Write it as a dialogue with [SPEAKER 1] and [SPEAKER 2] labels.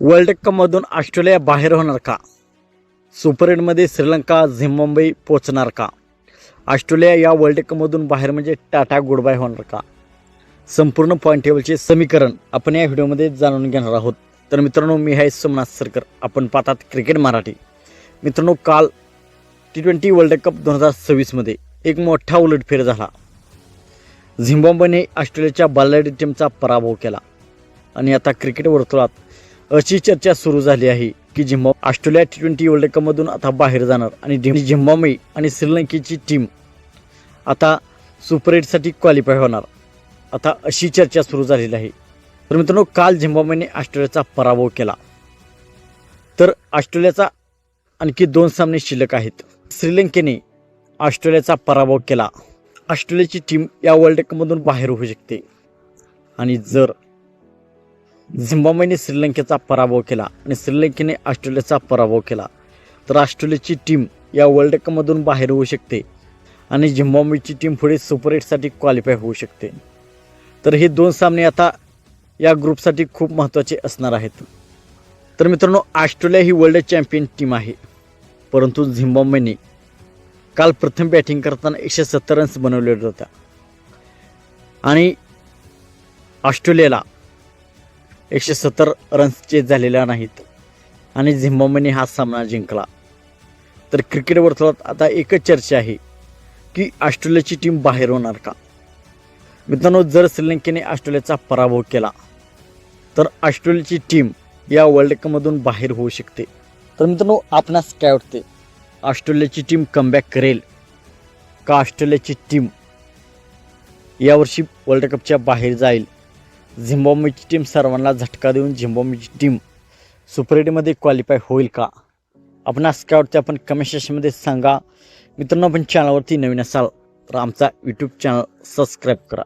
[SPEAKER 1] World कपमधून Australia बाहेर होणार का? सुपर एटमध्ये श्रीलंका झिम्बाब्वे पोचणार का? ऑस्ट्रेलिया या वर्ल्ड कपमधून बाहेर म्हणजे टाटा गुडबाय होणार का? संपूर्ण पॉईंट टेबलचे समीकरण आपण या व्हिडिओमध्ये जाणून घेणार आहोत. तर मित्रांनो मी आहे सोमनाथ सरकर. आपण पाहतात क्रिकेट मराठी. मित्रांनो काल टी ट्वेंटी वर्ल्ड कप दोन हजार सव्वीसमध्ये एक मोठा उलटफेर झाला. झिम्बाब्वेने ऑस्ट्रेलियाच्या बालाडी टीमचा पराभव केला. आणि आता क्रिकेट वर्तुळात अशी चर्चा सुरू झाली आहे की झिम्बा ऑस्ट्रेलिया टी ट्वेंटी वर्ल्ड कपमधून आता बाहेर जाणार आणि झिम्बामे आणि श्रीलंकेची टीम आता सुपर एटसाठी क्वालिफाय होणार. आता अशी चर्चा सुरू झालेली आहे. तर मित्रांनो काल झिम्बामेने ऑस्ट्रेलियाचा पराभव केला. तर ऑस्ट्रेलियाचा आणखी दोन सामने शिल्लक आहेत. श्रीलंकेने ऑस्ट्रेलियाचा पराभव केला. ऑस्ट्रेलियाची टीम या वर्ल्ड कपमधून बाहेर होऊ शकते. आणि जर झिम्बाब्वेने श्रीलंकेचा पराभव केला आणि श्रीलंकेने ऑस्ट्रेलियाचा पराभव केला. तर ऑस्ट्रेलियाची टीम या वर्ल्ड कपमधून बाहेर होऊ शकते आणि झिम्बाब्वेची टीम पुढे सुपर एटसाठी क्वालिफाय होऊ शकते. तर हे दोन सामने आता या ग्रुपसाठी खूप महत्त्वाचे असणार आहेत. तर मित्रांनो ऑस्ट्रेलिया ही वर्ल्ड चॅम्पियन टीम आहे. परंतु झिम्बाब्वेने काल प्रथम बॅटिंग करताना एकशे सत्तर रन्स बनवलेल्या होत्या. आणि ऑस्ट्रेलियाला एकशे सत्तर रन्स चेस झालेल्या नाहीत. आणि झिम्बाब्वेने हा सामना जिंकला. तर क्रिकेट वर्तुळात आता एकच चर्चा आहे की ऑस्ट्रेलियाची टीम बाहेर होणार का? मित्रांनो जर श्रीलंकेने ऑस्ट्रेलियाचा पराभव केला तर ऑस्ट्रेलियाची टीम या वर्ल्ड कपमधून बाहेर होऊ शकते. तर मित्रांनो आपणास काय वाटते? ऑस्ट्रेलियाची टीम कमबॅक करेल का ऑस्ट्रेलियाची टीम यावर्षी वर्ल्ड कपच्या बाहेर जाईल? झिम्बाब्वेची टीम सर्वांना झटका देऊन झिम्बाब्वेची टीम सुपरेटीमध्ये क्वालिफाय होईल का? आपण काय वाटते आपण कमेंट सेक्शनमध्ये सांगा. मित्रांनो आपण चॅनलवरती नवीन असाल तर आमचा यूट्यूब चॅनल सबस्क्राईब करा.